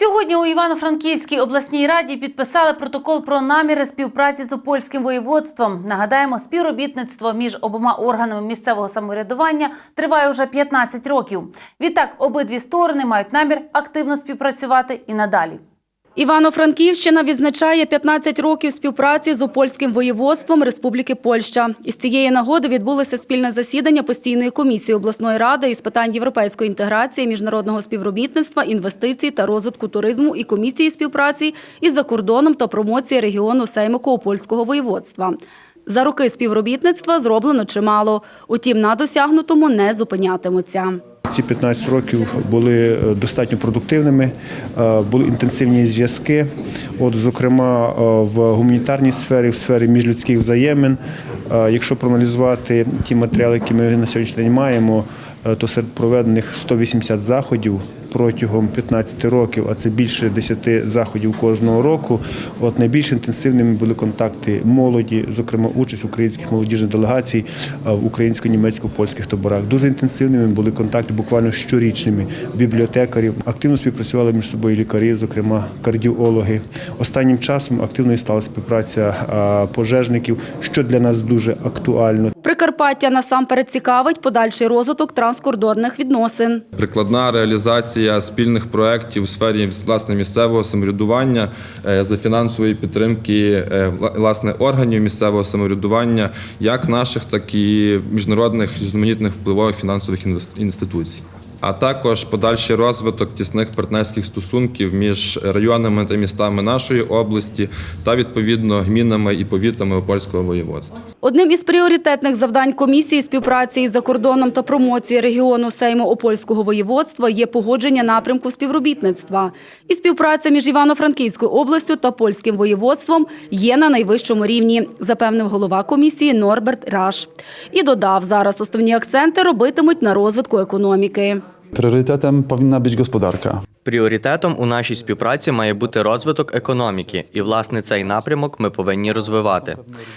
Сьогодні у Івано-Франківській обласній раді підписали протокол про наміри співпраці з Опольським воєводством. Нагадаємо, співробітництво між обома органами місцевого самоврядування триває уже 15 років. Відтак, обидві сторони мають намір активно співпрацювати і надалі. Івано-Франківщина відзначає 15 років співпраці з Опольським воєводством Республіки Польща. Із цієї нагоди відбулося спільне засідання постійної комісії обласної ради із питань європейської інтеграції, міжнародного співробітництва, інвестицій та розвитку туризму і комісії співпраці із закордоном та промоції регіону Сеймико Опольського воєводства. За роки співробітництва зроблено чимало. Утім, на досягнутому не зупинятимуться. Ці 15 років були е, достатньо продуктивними, е, були інтенсивні зв'язки. От, зокрема, е, в гуманітарній сфері, в сфері міжлюдських взаємин. Якщо проаналізувати ті матеріали, які ми на сьогоднішній день маємо, то серед проведених 180 заходів протягом 15 років, а це більше 10 заходів кожного року. От найбільш інтенсивними були контакти молоді, зокрема участь українських молодіжних делегацій в українсько-німецько-польських таборах. Дуже інтенсивними були контакти, буквально щорічними бібліотекарів. Активно співпрацювали між собою лікарі, зокрема кардіологи. Останнім часом активною стала співпраця пожежників, що для нас дуже актуально. Прикарпаття насамперед цікавить подальший розвиток транскордонних відносин. Прикладна реалізація спільних проєктів у сфері власне місцевого самоврядування е, за фінансової підтримки е, власне органів місцевого самоврядування, як наших, так і міжнародних різноманітних впливових фінансових інституцій. А також подальший розвиток тісних партнерських стосунків між районами та містами нашої області та відповідно гмінами і повітами Опольського воєводства. Одним із пріоритетних завдань комісії співпраці із закордоном та промоції регіону Сейму Опольського воєводства є погодження напрямку співробітництва. І співпраця між Івано-Франківською областю та польським воєводством є на найвищому рівні, запевнив голова комісії Норберт Раш. І додав, зараз основні акценти робитимуть на розвитку економіки. Priorytetem powinna być gospodarka. Пріоритетом у нашій співпраці має бути розвиток економіки, і власне цей напрямок ми повинні розвивати.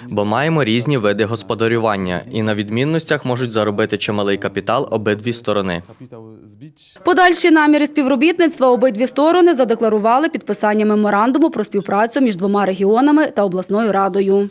Бо маємо різні види господарювання, і на відмінностях можуть заробити чималий капітал обидві сторони. Подальші наміри співробітництва обидві сторони задекларували підписання меморандуму про співпрацю між двома регіонами та обласною радою.